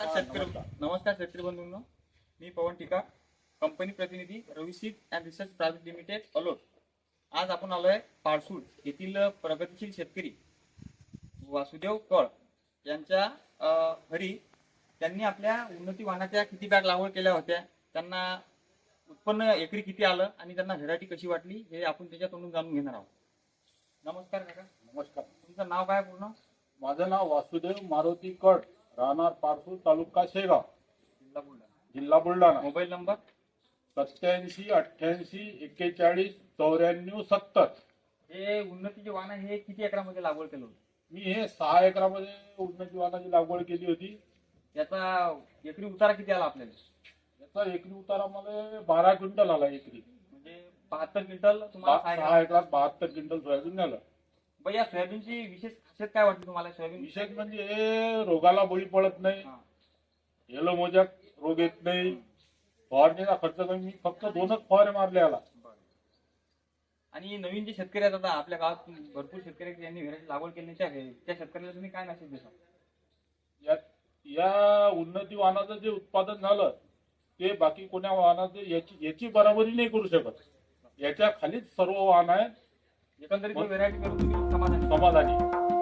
शेतकरी नमस्कार शेतकरी बंधूंनो. मी पवन टिका कंपनी प्रतिनिधी Raviseed and research private limited Alot. आज आपण आलोय पारसूड येथील प्रगतीशील शेतकरी वासुदेव कळ यांच्या घरी. त्यांनी आपल्या उन्नती वाहनाच्या किती बॅग लागवड केल्या होत्या त्यांना उत्पन्न एकरी किती आलं आणि त्यांना व्हेरायटी कशी वाटली हे आपण त्याच्यातून जाणून घेणार आहोत. नमस्कार काका. नमस्कार. तुमचं नाव काय पूर्ण? माझं नाव वासुदेव मारुती कड राहणार पारसूर तालुका शेगाव. जिल्हा बुलढाणा. जिल्हा बुलढाणा. Mobile number? सत्याऐंशी अठ्ठ्याऐंशी एक्केचाळीस चौऱ्याण्णव सत्तर. हे उन्नतीचे वाहन हे किती एकरामध्ये लागवड केलं होतं? मी हे सहा एकरामध्ये उन्नती वाहनाची लागवड केली होती. याचा एकरी उतारा किती आला आपल्याला? याचा एकरी उतारा मला बारा क्विंटल आला एकरी. म्हणजे बहात्तर क्विंटल तुम्हाला सहा एकरात बहात्तर क्विंटल सोयाबीन झालं. बरं, या सोयाबीनची विशेष खासियत काय वाटली तुम्हाला सोयाबीन? विशेष म्हणजे हे रोगाला बळी पडत नाही. हा. येलो मोजाक रोग येत नाही. फवारणीचा खर्च कमी मी फक्त दोनच फवारे मारले आला. आणि नवीन जे शेतकरी आहेत आता आपल्या गावात भरपूर शेतकरी आहेत, ज्यांनी व्हेरायटी लागवड केली त्या त्या शेतकऱ्याला तुम्ही काय मेसेज देसाल या या उन्नती वाहनाचं जे उत्पादन झालं ते बाकी कोण्या वाहनाचं याची याची बराबरी नाही करू शकत. याच्या खालीच सर्व वाहन आहेत. एकंदरीत व्हेरायटी करून तुम्ही समाधानी. समाधानी.